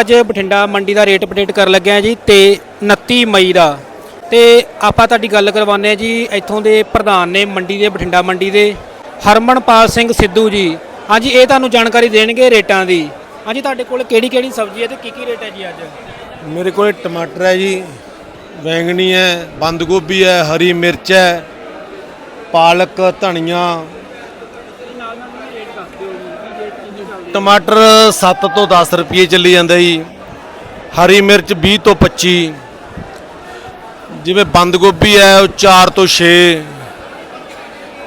ਅੱਜ ਬਠਿੰਡਾ ਮੰਡੀ ਦਾ rate update ਕਰਨ ਲੱਗੇ ਆ ਜੀ ਤੇ 29 ਮਈ ਦਾ। ਤੇ ਆਪਾਂ ਤੁਹਾਡੀ ਗੱਲ ਕਰਵਾਉਂਦੇ ਆ ਜੀ, ਇੱਥੋਂ ਦੇ ਪ੍ਰਧਾਨ ਨੇ ਮੰਡੀ ਦੇ, ਬਠਿੰਡਾ ਮੰਡੀ ਦੇ, ਹਰਮਨਪਾਲ ਸਿੰਘ ਸਿੱਧੂ ਜੀ। ਹਾਂਜੀ, ਇਹ ਤੁਹਾਨੂੰ ਜਾਣਕਾਰੀ ਦੇਣਗੇ ਰੇਟਾਂ ਦੀ। ਹਾਂਜੀ, ਤੁਹਾਡੇ ਕੋਲ ਕਿਹੜੀ ਕਿਹੜੀ ਸਬਜ਼ੀ ਹੈ ਤੇ ਕੀ ਕੀ ਰੇਟ ਹੈ ਜੀ ਅੱਜ? ਮੇਰੇ ਕੋਲ ਟਮਾਟਰ ਹੈ ਜੀ, ਬੈਂਗਣੀ ਹੈ, ਬੰਦ ਗੋਭੀ ਹੈ, ਹਰੀ ਮਿਰਚ ਹੈ, ਪਾਲਕ, ਧਨੀਆ ਟਮਾਟਰ 7 ਤੋਂ 10 ਰੁਪਏ ਚੱਲੀ ਜਾਂਦਾ ਜੀ। ਹਰੀ ਮਿਰਚ 20 ਤੋਂ 25 ਜਿਵੇਂ ਬੰਦ ਗੋਭੀ ਹੈ ਉਹ 4 ਤੋਂ 6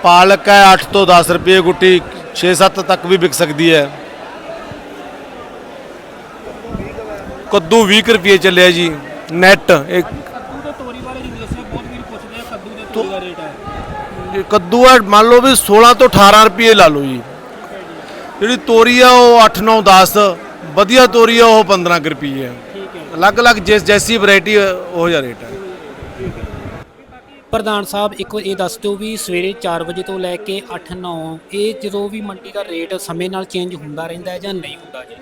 ਪਾਲਕ ਹੈ 8 ਤੋਂ 10 ਰੁਪਏ ਗੁੱਟੀ। 6-7 ਤੱਕ ਵੀ ਵਿਕ ਸਕਦੀ ਹੈ। ਕੱਦੂ 20 ਰੁਪਏ ਚੱਲਿਆ ਜੀ ਨੈਟ ਇੱਕ ਕੱਦੂ ਤੇ ਤੋਰੀ ਬਾਰੇ ਜੀ ਦੱਸਿਆ ਬਹੁਤ ਵੀਰ ਪੁੱਛਦੇ ਆ ਕੱਦੂ ਤੇ ਤੋਰੀ ਦਾ ਰੇਟ ਹੈ। ਇਹ ਕੱਦੂ ਆ ਮੰਨ ਲਓ ਵੀ 16 ਤੋਂ 18 ਰੁਪਏ ਲਾ ਲਓ ਜੀ। ਜਿਹੜੀ ਤੋਰੀ ਆ ਉਹ 8 9 10 ਵਧੀਆ ਤੋਰੀ ਆ ਉਹ 15 ਕੁ ਰੁਪਏ ਹੈ। ਅਲੱਗ-ਅਲੱਗ ਜਿਸ ਜੈਸੀ ਵੈਰਾਈਟੀ ਉਹ ਜਿਹਾ ਰੇਟ ਹੈ। ਪ੍ਰਧਾਨ ਸਾਹਿਬ ਇੱਕ ਇਹ ਦੱਸ ਦਿਓ ਵੀ ਸਵੇਰੇ 4 ਵਜੇ ਤੋਂ ਲੈ ਕੇ 8-9 ਇਹ ਜਦੋਂ ਵੀ ਮੰਡੀ ਦਾ ਰੇਟ ਸਮੇਂ ਨਾਲ ਚੇਂਜ ਹੁੰਦਾ ਰਹਿੰਦਾ ਹੈ ਜਾਂ ਨਹੀਂ ਹੁੰਦਾ ਜੀ?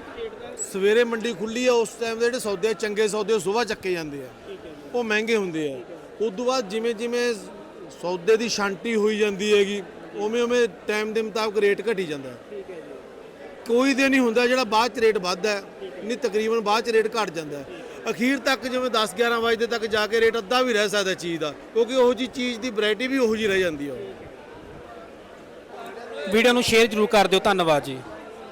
ਸਵੇਰੇ ਮੰਡੀ ਖੁੱਲੀ ਆ ਉਸ ਟਾਈਮ ਦੇ ਜਿਹੜੇ ਸੌਦੇ ਚੰਗੇ ਸੌਦੇ ਸਵੇਰ ਚੱਕੇ ਜਾਂਦੇ ਆ। ਉਹ ਮਹਿੰਗੇ ਹੁੰਦੇ ਆ। ਉਸ ਤੋਂ ਬਾਅਦ ਜਿਵੇਂ ਜਿਵੇਂ ਸੌਦੇ ਦੀ ਛਾਂਟੀ ਹੋਈ ਜਾਂਦੀ ਹੈਗੀ ਉਵੇਂ ਉਵੇਂ ਟਾਈਮ ਦੇ ਮੁਤਾਬਕ ਰੇਟ ਘਟੀ ਜਾਂਦਾ। ਕੋਈ ਦਿਨ ਨਹੀਂ ਹੁੰਦਾ ਜਿਹੜਾ ਬਾਅਦ ਚ ਰੇਟ ਵੱਧਦਾ ਨਹੀਂ, ਤਕਰੀਬਨ ਬਾਅਦ ਚ ਰੇਟ ਘਟ ਜਾਂਦਾ ਅਖੀਰ ਤੱਕ ਜਿਵੇਂ 10 11 ਵਜੇ ਤੱਕ ਜਾ ਕੇ ਰੇਟ ਅੱਧਾ ਵੀ ਰਹਿ ਸਕਦਾ ਚੀਜ਼ ਦਾ, ਕਿਉਂਕਿ ਉਹੋ ਜੀ ਚੀਜ਼ ਦੀ ਵੈਰਾਈਟੀ ਵੀ ਉਹੋ ਜੀ ਰਹਿ ਜਾਂਦੀ ਆ ਵੀਡੀਓ ਨੂੰ ਸ਼ੇਅਰ ਜ਼ਰੂਰ ਕਰ ਦਿਓ। ਧੰਨਵਾਦ ਜੀ।